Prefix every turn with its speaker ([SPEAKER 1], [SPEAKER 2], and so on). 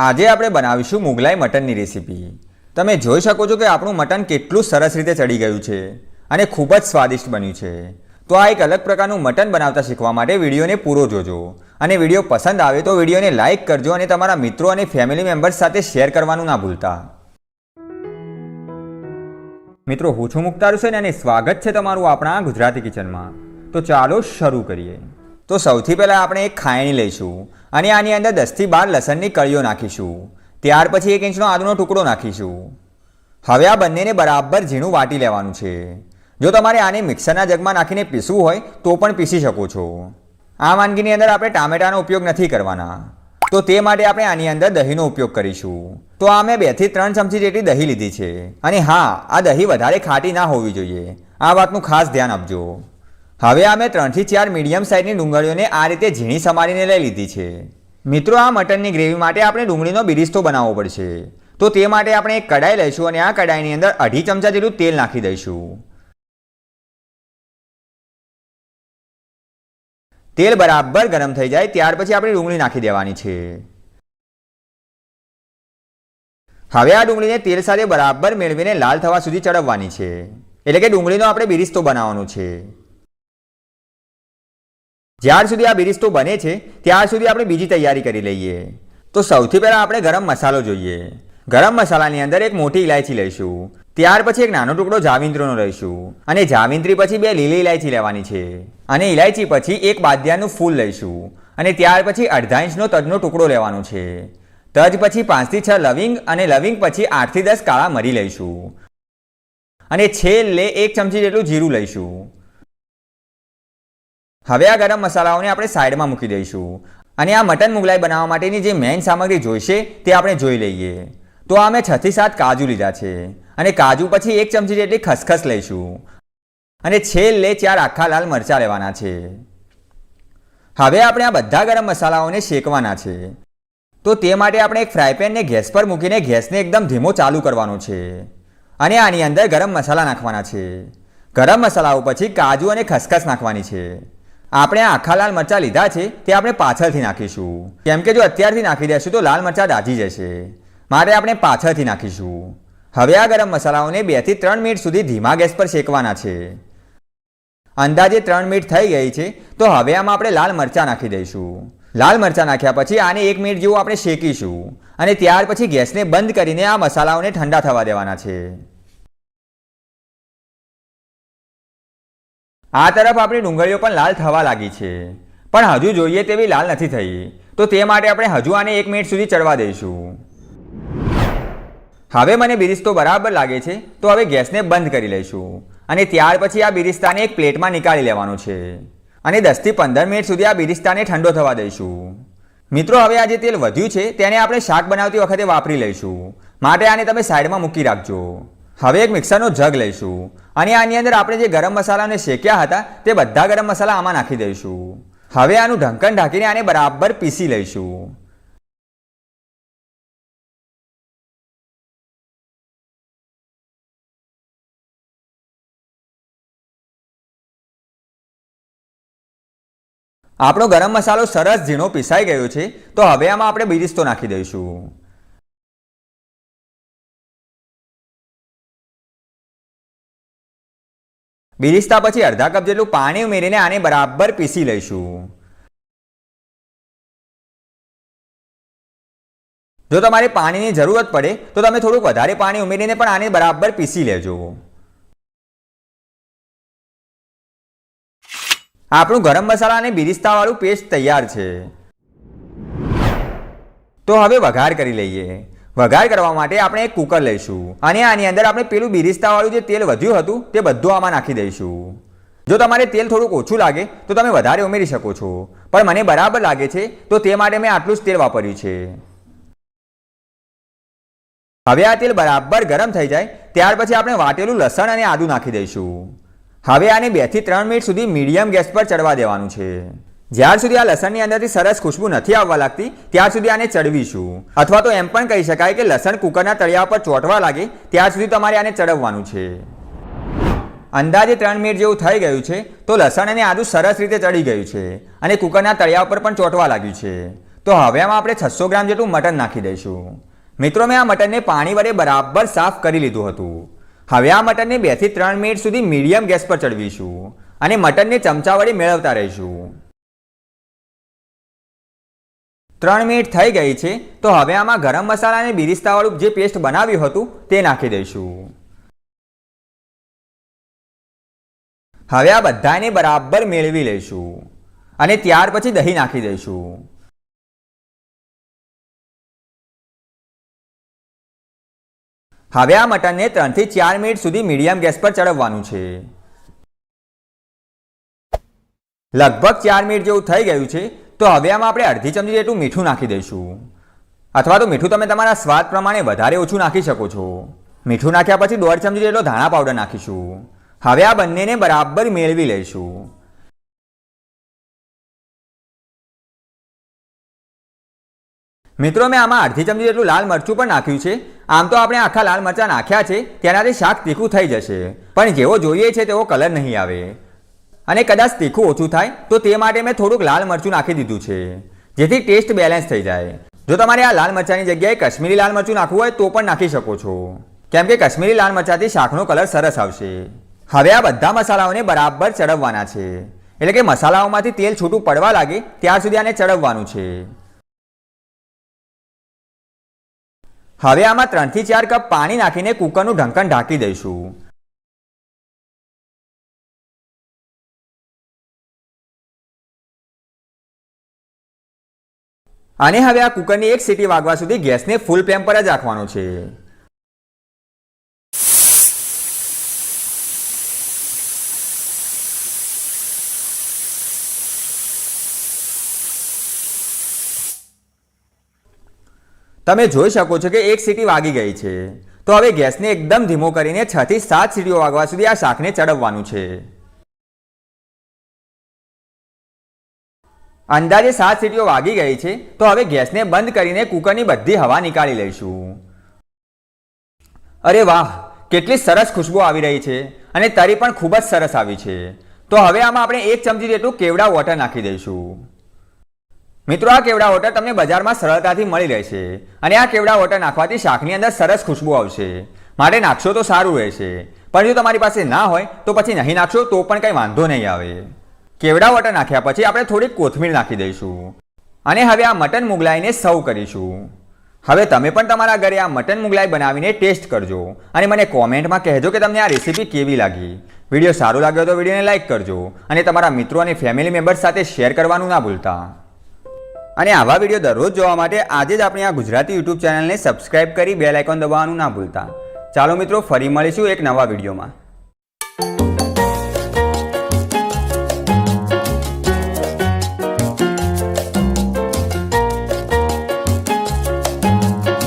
[SPEAKER 1] આજે આપણે બનાવીશું મુગલાઈ મટનની રેસીપી. તમે જોઈ શકો છો કે આપણું મટન કેટલું સરસ રીતે ચડી ગયું છે અને ખૂબ જ સ્વાદિષ્ટ બન્યું છે. તો આ એક અલગ પ્રકારનું મટન બનાવતા શીખવા માટે વિડીયોને પૂરો જોજો. અને વીડિયો પસંદ આવે તો વિડીયોને લાઇક કરજો અને તમારા મિત્રો અને ફેમિલી મેમ્બર્સ સાથે શેર કરવાનું ના ભૂલતા. મિત્રો, હું છું મુક્તાર હુસેન અને સ્વાગત છે તમારું આપણા ગુજરાતી કિચનમાં. તો ચાલો શરૂ કરીએ. તો સૌથી પહેલાં આપણે એક ખાયણી લઈશું અને આની અંદર દસથી બાર લસણની કળીઓ નાખીશું. ત્યાર પછી એક ઇંચનો આદુનો ટુકડો નાખીશું. હવે આ બંનેને બરાબર ઝીણું વાટી લેવાનું છે. જો તમારે આને મિક્સરના જગમાં નાખીને પીસવું હોય, તો પણ પીસી શકો છો. આ વાનગીની અંદર આપણે ટામેટાનો ઉપયોગ નથી કરવાના. તો તે માટે આપણે આની અંદર દહીંનો ઉપયોગ કરીશું. તો આ મેં બેથી ત્રણ ચમચી જેટલી દહીં લીધી છે. અને હા, આ દહીં વધારે ખાટી ના હોવી જોઈએ. આ વાતનું ખાસ ધ્યાન આપજો. હવે આ મેં ત્રણથી ચાર મીડિયમ સાઇઝની ડુંગળીઓને આ રીતે ઝીણી સમારીને લઈ લીધી છે. મિત્રો, આ મટનની ગ્રેવી માટે આપણે ડુંગળીનો બિરિસ્તો બનાવવો પડશે. તો તે માટે આપણે એક કડાઈ લઈશું અને આ કડાઈની અંદર અઢી ચમચા જેટલું તેલ નાખી દઈશું. તેલ બરાબર ગરમ થઈ જાય ત્યાર પછી આપણે ડુંગળી નાખી દેવાની છે. હવે આ ડુંગળીને તેલ સાથે બરાબર મેળવીને લાલ થવા સુધી ચડવવાની છે. એટલે કે ડુંગળીનો આપણે બિરિસ્તો બનાવવાનો છે. જ્યાર સુધી આ બિરિસ્તો બને છે, ત્યાર સુધી આપણે બીજી તૈયારી કરી લઈએ. તો સૌથી પહેલાં આપણે ગરમ મસાલો જોઈએ. ગરમ મસાલાની અંદર એક મોટી ઇલાયચી લઈશું. ત્યાર પછી એક નાનો ટુકડો જાવિંત્રીનો લઈશું. અને જાવિંત્રી પછી બે લીલી ઇલાયચી લેવાની છે. અને ઇલાયચી પછી એક બાદિયાનું ફૂલ લઈશું. અને ત્યાર પછી અડધા ઇંચનો તજનો ટુકડો લેવાનો છે. તજ પછી પાંચથી છ લવિંગ અને લવિંગ પછી આઠથી દસ કાળા મરી લઈશું. અને છેલ્લે એક ચમચી જેટલું જીરું લઈશું. હવે આ ગરમ મસાલાઓને આપણે સાઈડમાં મૂકી દઈશું અને આ મટન મુગલાઈ બનાવવા માટેની જે મેઇન સામગ્રી જોઈશે તે આપણે જોઈ લઈએ. તો આ મેં છથી સાત કાજુ લીધા છે અને કાજુ પછી એક ચમચી જેટલી ખસખસ લઈશું. અને છેલ્લે ચાર આખા લાલ મરચાં લેવાના છે. હવે આપણે આ બધા ગરમ મસાલાઓને શેકવાના છે. તો તે માટે આપણે એક ફ્રાય પેનને ગેસ પર મૂકીને ગેસને એકદમ ધીમો ચાલુ કરવાનો છે. અને આની અંદર ગરમ મસાલા નાખવાના છે. ગરમ મસાલાઓ પછી કાજુ અને ખસખસ નાખવાની છે. આપણે આખા લાલ મરચાં લીધા છે તે આપણે પાછળથી નાખીશું. કેમ કે જો અત્યારથી નાખી દેશું તો લાલ મરચાં દાજી જશે. માટે આપણે પાછળથી નાખીશું. હવે આ ગરમ મસાલાઓને બેથી ત્રણ મિનિટ સુધી ધીમા ગેસ પર શેકવાના છે. અંદાજે ત્રણ મિનિટ થઈ ગઈ છે, તો હવે આમાં આપણે લાલ મરચાં નાખી દઈશું. લાલ મરચાં નાખ્યા પછી આને એક મિનિટ જેવું આપણે શેકીશું અને ત્યાર પછી ગેસને બંધ કરીને આ મસાલાઓને ઠંડા થવા દેવાના છે. આ તરફ આપણી ડુંગળીઓ પણ લાલ થવા લાગી છે. પણ હજુ જોઈએ તેવી લાલ નથી થઈ. તો તે માટે આપણે હજુ આને એક મિનિટ સુધી ચડવા દઈશું. હવે મને બિરિસ્તો બરાબર લાગે છે, તો હવે ગેસને બંધ કરી લઈશું. અને ત્યાર પછી આ બિરિસ્તાને એક પ્લેટમાં નીકાળી લેવાનો છે. અને દસથી પંદર મિનિટ સુધી આ બિરિસ્તાને ઠંડો થવા દઈશું. મિત્રો, હવે આ જે તેલ વધ્યું છે, તેને આપણે શાક બનાવતી વખતે વાપરી લઈશું. માટે આને તમે સાઈડમાં મૂકી રાખજો. હવે એક મિક્સરનો જગ લઈશું. અને આની અંદર આપણે જે ગરમ મસાલાને શેક્યા હતા, તે બધા ગરમ મસાલા આમાં નાખી દઈશું. હવે આનું ઢંકણ ઢાંકીને આને બરાબર પીસી લઈશું. આપણો ગરમ મસાલો સરસ ઝીણો પીસાઈ ગયો છે, તો હવે આમાં આપણે બિરિસ્તો નાખી દઈશું. બિરિસ્તા પછી અડધા કપ જેટલું પાણી ઉમેરીને આને બરાબર પીસી લઈશું. જો તમારે પાણીની જરૂરત પડે, તો તમે થોડુંક વધારે પાણી ઉમેરીને પણ આને બરાબર પીસી લેજો. આપણું ગરમ મસાલા અને બિરિસ્તાવાળું પેસ્ટ તૈયાર છે. તો હવે વઘાર કરી લઈએ. વઘાર કરવા માટે આપણે એક કુકર લઈશું અને આની અંદર આપણે પેલું બિરિસ્તાવાળું જે તેલ વધ્યું હતું તે બધું આમાં નાખી દઈશું. જો તમારે તેલ થોડુંક ઓછું લાગે, તો તમે વધારે ઉમેરી શકો છો. પણ મને બરાબર લાગે છે, તો તે માટે મેં આટલું જ તેલ વાપર્યું છે. હવે આ તેલ બરાબર ગરમ થઈ જાય, ત્યાર પછી આપણે વાટેલું લસણ અને આદું નાખી દઈશું. હવે આને બેથી ત્રણ મિનિટ સુધી મીડિયમ ગેસ પર ચડવા દેવાનું છે. જ્યાર સુધી આ લસણની અંદરથી સરસ ખુશ્બુ નથી આવવા લાગતી, ત્યાર સુધી આને ચડવીશું. અથવા તો એમ પણ કહી શકાય કે લસણ કુકરના તળિયા પર ચોંટવા લાગે, ત્યાર સુધી તમારે આને ચડવવાનું છે. અંદાજે ત્રણ મિનિટ જેવું થઈ ગયું છે, તો લસણ અને આદુ સરસ રીતે ચડી ગયું છે અને કુકરના તળિયા પર પણ ચોંટવા લાગ્યું છે. તો હવે આમાં આપણે છસો ગ્રામ જેટલું મટન નાખી દઈશું. મિત્રો, મેં આ મટનને પાણી વડે બરાબર સાફ કરી લીધું હતું. હવે આ મટનને બેથી ત્રણ મિનિટ સુધી મીડિયમ ગેસ પર ચડવીશું અને મટનને ચમચા વડે મેળવતા રહીશું. ત્રણ મિનિટ થઈ ગઈ છે, તો હવે આમાં ગરમ મસાલા અને બિરિસ્તાવાળું જે પેસ્ટ બનાવ્યું હતું, તે નાખી દઈશું. હવે આ બધાને બરાબર મેળવી લઈશું. અને ત્યાર પછી દહીં નાખી દઈશું. હવે આ મટનને ત્રણથી ચાર મિનિટ સુધી મીડિયમ ગેસ પર ચડવવાનું છે. લગભગ ચાર મિનિટ જેવું થઈ ગયું છે તો હવે આમાં આપણે અડધી ચમચી જેટલું મીઠું નાખી દઈશું. અથવા તો મીઠું તમે તમારા સ્વાદ પ્રમાણે વધારે ઓછું નાખી શકો છો. મીઠું નાખ્યા પછી દોઢ ચમચી જેટલો ધાણા પાવડર નાખીશું. હવે આ બંનેને બરાબર મેળવી લઈશું. મિત્રો, મેં આમાં અડધી ચમચી જેટલું લાલ મરચું પણ નાખ્યું છે. આમ તો આપણે આખા લાલ મરચાં નાખ્યા છે. તેનાથી શાક તીખું થઈ જશે. પણ જેવો જોઈએ છે તેવો કલર નહીં આવે. અને કદાચ તીખું ઓછું થાય, તો તે માટે મેં થોડુંક લાલ મરચું નાખી દીધું છે, જેથી ટેસ્ટ બેલેન્સ થઈ જાય. જો તમારે આ લાલ મરચાંની જગ્યાએ કશ્મીરી લાલ મરચું નાખવું હોય, તો પણ નાખી શકો છો. કેમ કે કશ્મીરી લાલ મરચાંથી શાકનો કલર સરસ આવશે. હવે આ બધા મસાલાઓને બરાબર ચડવવાના છે. એટલે કે મસાલાઓમાંથી તેલ છૂટું પડવા લાગે, ત્યાર સુધી આને ચડવવાનું છે. હવે આમાં ત્રણથી ચાર કપ પાણી નાખીને કુકરનું ઢંકણ ઢાંકી દઈશું. અને હવે આ કુકરની એક સીટી વાગવા સુધી ગેસને ફૂલ ફ્લેમ પર જ રાખવાનો છે. તમે જોઈ શકો છો કે એક સીટી વાગી ગઈ છે. તો હવે ગેસને એકદમ ધીમો કરીને છ થી સાત સીટીઓ વાગવા સુધી આ શાકને ચડવવાનું છે. અંદાજે સાત સીટીઓ વાગી ગઈ છે, તો હવે ગેસને બંધ કરીને કુકરની બધી હવા નીકાળી લઈશું. અરે વાહ, કેટલી સરસ ખુશ્બુ આવી રહી છે, અને તરી પણ ખૂબ જ સરસ આવી છે. તો હવે આમાં આપણે એક ચમચી જેટલું કેવડા વોટર નાખી દઈશું. મિત્રો, આ કેવડા વોટર તમને બજારમાં સરળતાથી મળી રહેશે, અને આ કેવડા વોટર નાખવાથી શાકની અંદર સરસ ખુશ્બુ આવશે. માટે નાખશો તો સારું રહેશે, પણ જો તમારી પાસે ના હોય, તો પછી નહીં નાખશો તો પણ કંઈ વાંધો નહીં આવે. કેવડા વટા નાખ્યા પછી આપણે થોડીક કોથમીર નાખી દઈશું. અને હવે આ મટન મુગલાઈને સર્વ કરીશું. હવે તમે પણ તમારા ઘરે આ મટન મુગલાઈ બનાવીને ટેસ્ટ કરજો અને મને કોમેન્ટમાં કહેજો કે તમને આ રેસીપી કેવી લાગી. વીડિયો સારો લાગ્યો તો વિડીયોને લાઇક કરજો અને તમારા મિત્રો અને ફેમિલી મેમ્બર્સ સાથે શેર કરવાનું ના ભૂલતા. અને આવા વીડિયો દરરોજ જોવા માટે આજે જ આપણી આ ગુજરાતી યુટ્યુબ ચેનલને સબસ્ક્રાઇબ કરી બેલ આઇકોન દબાવવાનું ના ભૂલતા. ચાલો મિત્રો, ફરી મળીશું એક નવા વિડીયોમાં.